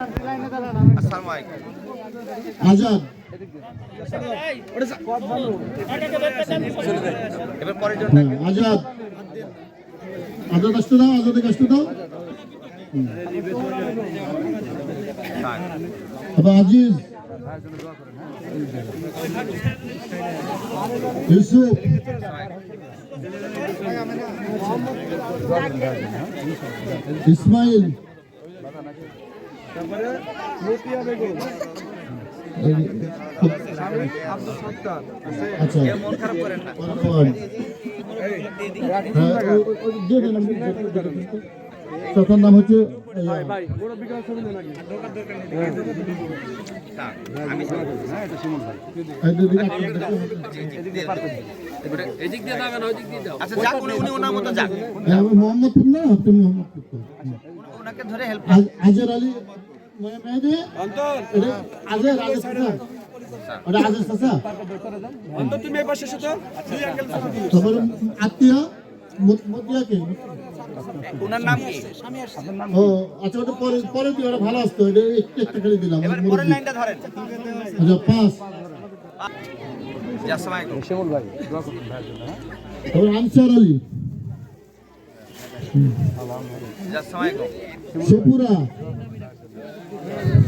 আসসালামু আলাইকুম আজাদ এবার পরের জন হ্যাঁ, আজাদ আজাদ আসতে দাও আজাদে আসতে দাও থাক। আবার আজিজ ইউসুফ ইসমাইল আচ্ছা। কেউ মন খারাপ করেন না। পরপর। হ্যাঁ, ও- ও- ও দিয়ে দেন, আমি দিয়ে দেন। তখন নাম হচ্ছে আচ্ছা হ্যাঁ, মোহাম্মদপুর না আপনি মোহাম্মদপুর। আজ- আজের আলী আত্মীয় ওনার নাম কি? ও আচ্ছা ওটা পরে পরে দিয়ে ওটা ভালো আসতো। এটা একটা করে দিলাম। এবার। পরের লাইনটা ধরেন। আচ্ছা পাঁচ জি,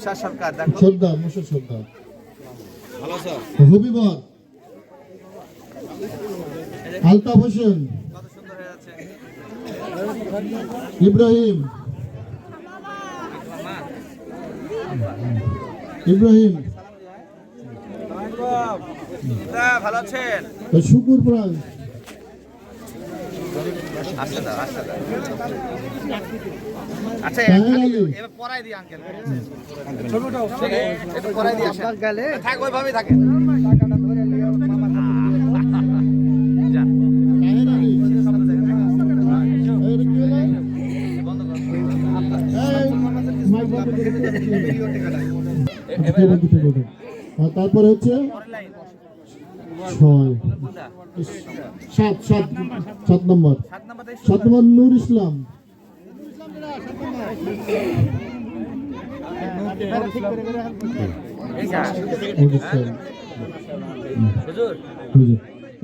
মুসা সরকার দেখো। সর্দার মুসা সর্দার ভালো আছো হবিবর আলতাফ হোসেন। কত সুন্দর হয়ে যাচ্ছে ইব্রাহিম। ইব্রাহিম। তা ভালো আছেন? শুকুর প্রাণ আসতে দাও আসতে দাও আচ্ছা এবার দিই আঙ্কেল দিই থাক ওইভাবেই থাকে। আচ্ছা, তারপরে হচ্ছে ছয় সাত সাত সাত নম্বর। সাত নাম্বার নূর ইসলাম।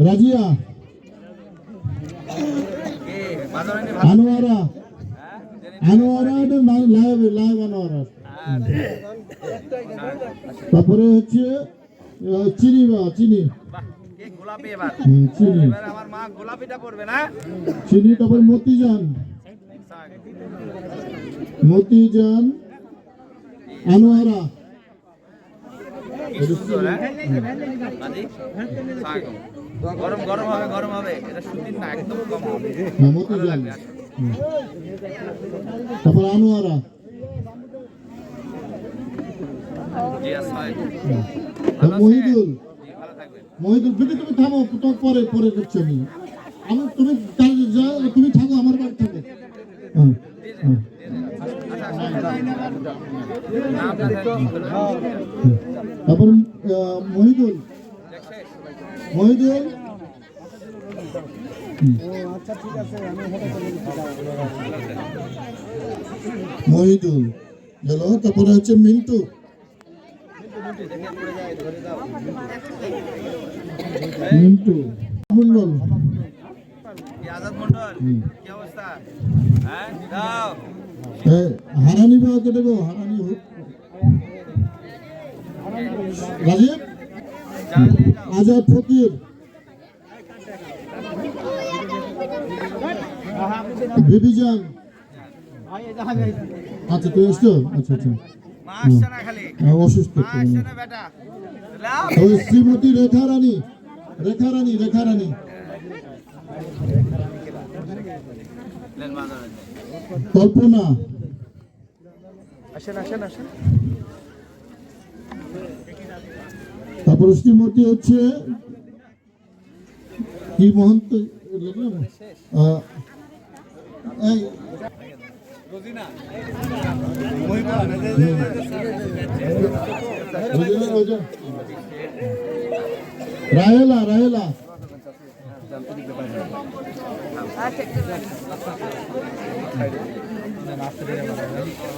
রাজিয়া। আনোয়ারা। আনোয়ারা এটা লাইভ লাইভ আনোয়ারা। তারপরে হচ্ছে চিনি বা চিনি। গোলাপি এবার? চিনি। এবার আমার মা গোলাপিটা পড়বে না? চিনি তারপর মতিজান। মতিজান আনোয়ারা। হ্যাঁ? গরম গরম হবে গরম হবে। এটা সুতির না একদম কম হবে। হ্যাঁ, মতিজান। তারপর আনোয়ারা। মহিদুল। মহিদুল বিটি তুমি থামো তোমার পরে পরে দেখছি আমি। আমি তুমি তাহলে যাও তুমি থাকো আমার বাড়ি থাকো হ্যাঁ। তারপর মহিদুল। মহিদুল। মহিদুল। গেল তারপরে হচ্ছে মিন্টু। আজাদ হারানি বা কেটে গো হারানি হোক। রাজীব? আজাদ ফকির। আচ্ছা তুই এসছো আচ্ছা আচ্ছা। খালি অসুস্থ শ্রীমতী রেখা রানী রেখা রানী রেখা রানী। কল্পনা। আসেন আসেন আসেন। হচ্ছে কি মহন্ত? রাহেলা রাহেলা।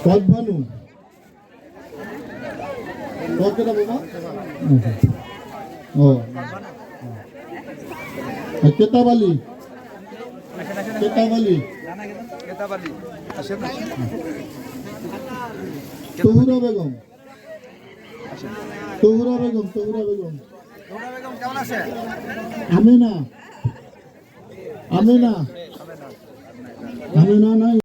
পদ্মানু। কতটা বাবা ও। আর কেতাব আলী কেতাব কেতাবালি। তহুরা বেগম। তহুরা বেগম তহুরা বেগম। আমেনা। আমেনা। আমেনা নাই।